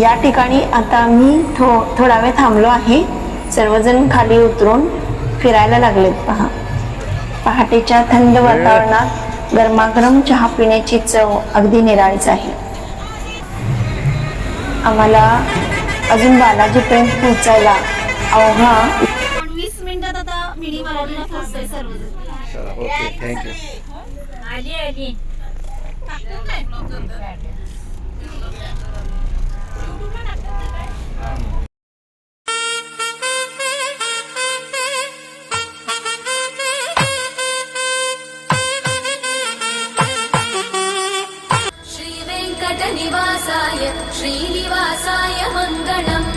या ठिकाणी आता आम्ही थो थोडा वेळ थांबलो आहे. सर्वजण खाली उतरून फिरायला लागलेत पहा. पहाटेच्या थंड वातावरणात गरमागरम चहा पिण्याची चव अगदी निराळीच आहे. आम्हाला अजून बालाजीपर्यंत पोहोचायला अवघा वीस मिनिटात आता मिनी मराठीला पोहोचतोय सर्वजण. चला ओके थँक्यू आली आली. श्रीवेङ्कटनिवासाय श्रीनिवासाय मङ्गलम्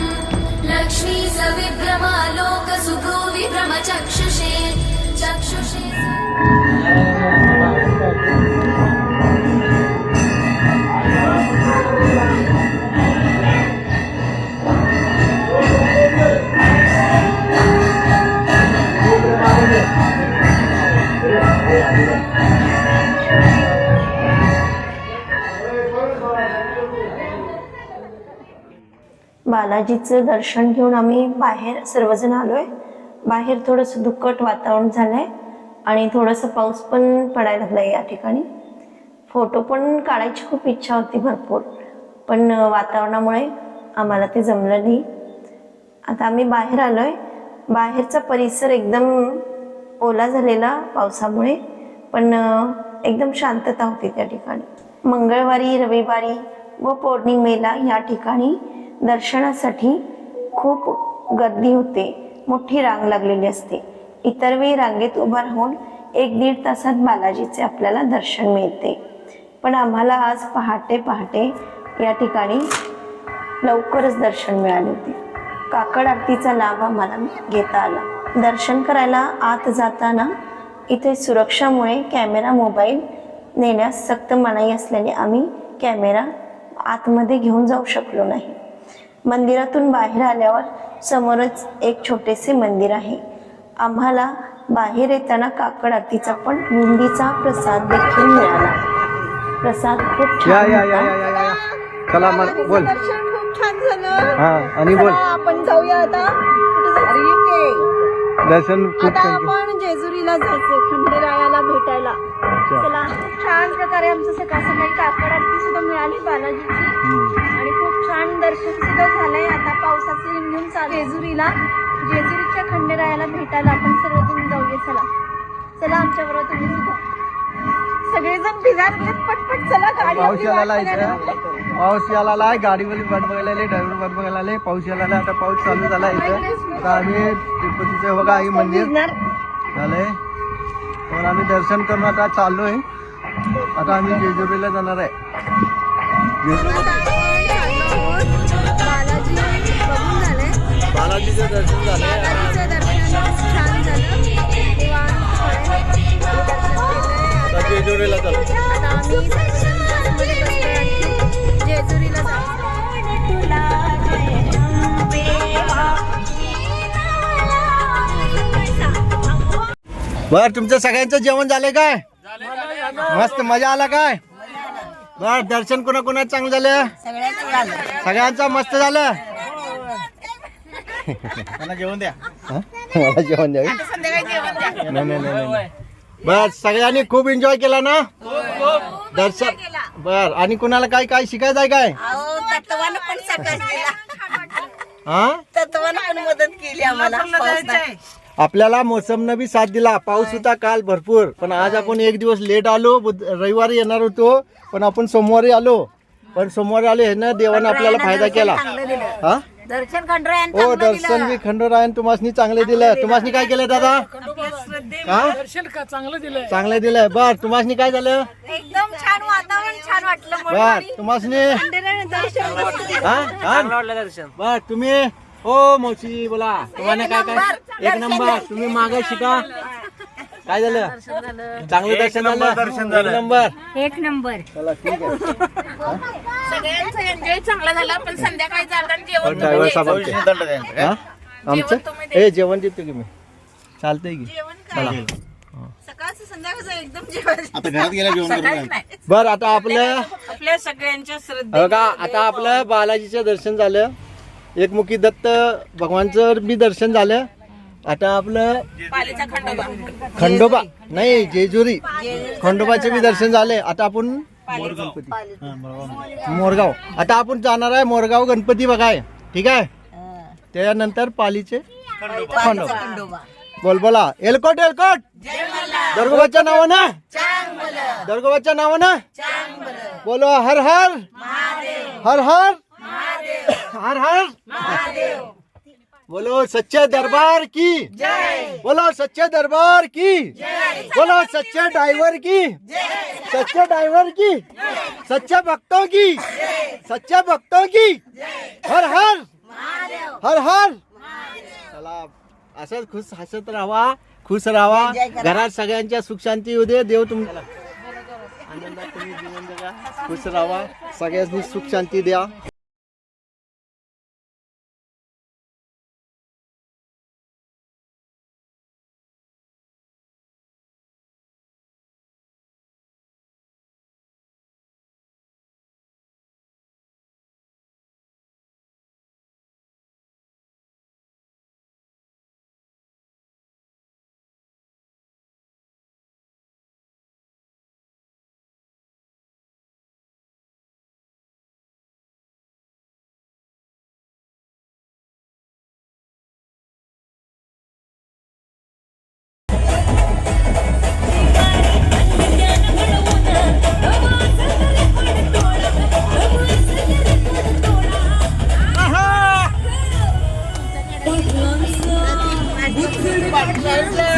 लक्ष्मी सविभ्रमालोकसुभ्रूविभ्रमचक्षुषे चक्षुषे बालाजीचं दर्शन घेऊन आम्ही बाहेर सर्वजण आलोय. बाहेर थोडंसं दुक्कट वातावरण झालंय आणि थोडंसं पाऊस पण पडायला लागलाय या ठिकाणी. फोटो पण काढायची खूप इच्छा होती भरपूर पण वातावरणामुळे आम्हाला ते जमलं नाही. आता आम्ही बाहेर आलोय. बाहेरचा परिसर एकदम ओला झालेला पावसामुळे पण एकदम शांतता होती त्या ठिकाणी. मंगळवारी रविवारी व पौर्णिमेला या ठिकाणी दर्शनासाठी खूप गर्दी होते. मोठी रांग लागलेली असते. इतर वेळी रांगेत उभा राहून एक दीड तासात बालाजीचे आपल्याला दर्शन मिळते. पण आम्हाला आज पहाटे पहाटे या ठिकाणी लवकरच दर्शन मिळाले होते. काकड आरतीचा लाभ आम्हाला घेता आला. दर्शन करायला आत जाताना इथे सुरक्षामुळे कॅमेरा मोबाईल नेण्यास सक्त मनाई असल्याने आम्ही कॅमेरा आतमध्ये घेऊन जाऊ शकलो नाही. मंदिरातून बाहेर आल्यावर समोरच एक छोटेसे मंदिर आहे. आम्हाला बाहेर येताना काकड आरतीचा पण बुंदीचा प्रसाद देखील मिळाला. प्रसाद खूप छान होता. चला बोल. दर्शन खूप छान झालं. हा आणि बोल. आपण जाऊया आता. कुठे जायचं? दर्शन आता आपण जेजुरीला जायचंय खंडेरायाला भेटायला. चला. खूप छान प्रकारे आमचं सकाळ सकाळी काकड आरती सुद्धा मिळाली बालाजीची. दर्शन सुद्धा झालंय. आता पावसाचे रिमझिम चालू जेजुरीला जेजुरीच्या खंडेरायाला भेटायला आपण सर्वजण जाऊया. चला. चला आमच्या बरोबर तुम्ही सुद्धा. सगळेजण भिजायला पटपट चला. गाडी पाऊस यायला इथं लागली. पाऊस यायला आलाय गाडीवाली वाट बघायला आले ड्रायव्हर वाट बघायला आले पाऊस यायला आलाय आता पाऊस चालू झाला इथं. आता आम्ही तिरुपतीचे बघा आई मंदिर झालंय. तर आम्ही दर्शन करून आता चाललोय. आता आम्ही जेजुरीला जाणार आहे. बालाजीचं दर्शन झालंय. बालाजीचं दर्शन छान झालं. आता जेजुरीला आता आम्ही जायचं बर तुमचं सगळ्यांचं जेवण झालंय काय? मस्त मजा आला काय? बर दर्शन कोणा कोणा चांगलं झालं. सगळ्यांचं मस्त झालं? मला जेवण द्या. मला जेवण द्या नाही नाही नाही, नाही बर सगळ्यांनी खूप एन्जॉय केला ना? दर्शन बर आणि कुणाला काय काय शिकायचं आहे काय तत्वानं पण सकाळ हा? तत्वानं पण मदत केली आम्हाला. पाऊस नाही. आपल्याला मोसमनं बी साथ दिला. पाऊस होता काल भरपूर. पण आज आपण एक दिवस लेट आलो. बुध- रविवारी येणार होतो. पण आपण सोमवारी आलो. पण सोमवारी आलो हे ना देवानं आपल्याला फायदा केला. हा? दर्शन खंडरायन हो दर्शन बी खंडोरायन तुम्हाला चांगले दिलं. तुम्हाला काय केलं दादा? हा? चांगलं दिलंय? बर तुम्हाला काय झालं? एकदम छान वातावरण छान वाटलं बर तुम्हाला बर तुम्ही हो मावशी बोला. तुम्हाला काय काय एक नंबर. तुम्ही मागे शिका. काय झालं? चांगलं दर्शन झालं. एक नंबर. एक नंबर. चला ठीक आहे. सगळ्यांचा एन्जॉय चांगला झाला. पण संध्याकाळी जाताना जेवण ड्रायव्हर साहेब आमचे. हा? आमचं? ए जेवण देतो की मी. चालतंय की. चला. सकाळचं संध्याकाळचं एकदम जेवायचं आता घरात गेल्या जेवण करून सकाळीच या. नाही. बर आता आपलं आपल्या सगळ्यांच्या श्रद्धे बघा आता आपलं बालाजीचं दर्शन झालं. एकमुखी दत्त भगवानचं बी दर्शन झालं. आता आपलं पालीचा खंडोबा. खंडोबा. नाही जेजुरी. खंडोबाचे बी दर्शन झाले. आता आपण मोरगाव. आता आपण जाणार आहे मोरगाव गणपती बघाय. ठीक आहे? त्यानंतर पालीचे खंडोबा. बोल बोला एलकोट एलकोट. दर्गोबाच्या नावानं. दर्गोबाच्या नावानं. बोलो हर हर. हर हर. हर हर. बोलो सच्चे दरबार की। बोलो सच्चे दरबार की। बोलो सच्चे ड्राइवर की। सच्चे ड्राइवर की। सच्चे भक्तों की। सच्चे भक्तों की। हर हर। हर हर। चला असंच खुश हसत राहा खुश राहा. घरात सगळ्यांच्या सुख शांती येऊ दे. देव तुम्हाला आनंदात तुम्ही जीवन जगा. खुश राहा. सगळ्यांनी सुख शांती द्या. Yes,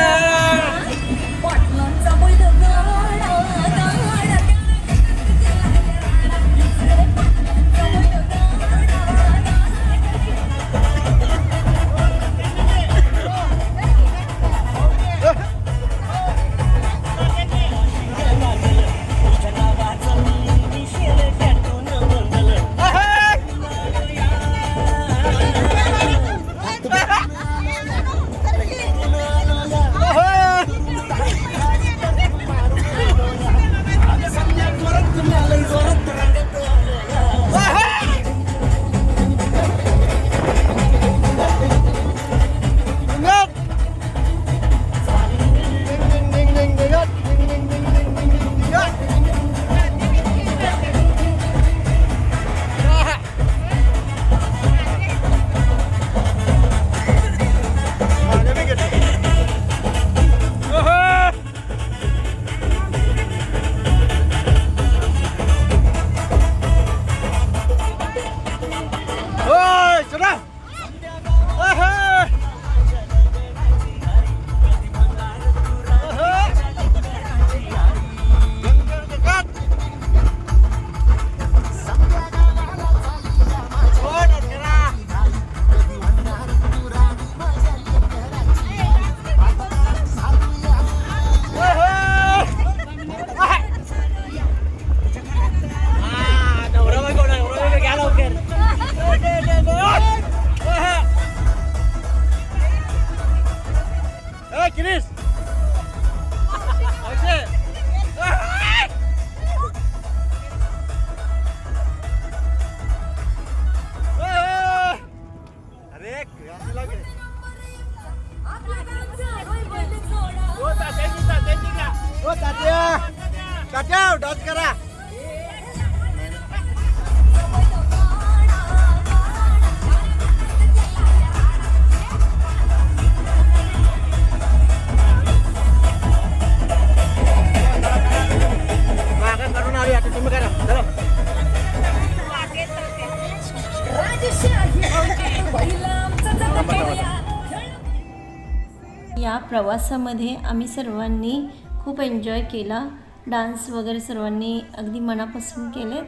या प्रवासामध्ये आम्ही सर्वांनी खूप एन्जॉय केला. डान्स वगैरे सर्वांनी अगदी मनापासून केले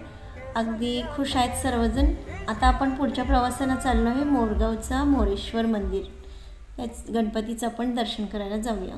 अगदी खुश आहेत सर्वजण. आता आपण पुढच्या प्रवासाला चाललो आहे मोरगावचा मोरेश्वर मंदिर. याच गणपतीचं आपण दर्शन करायला जाऊया.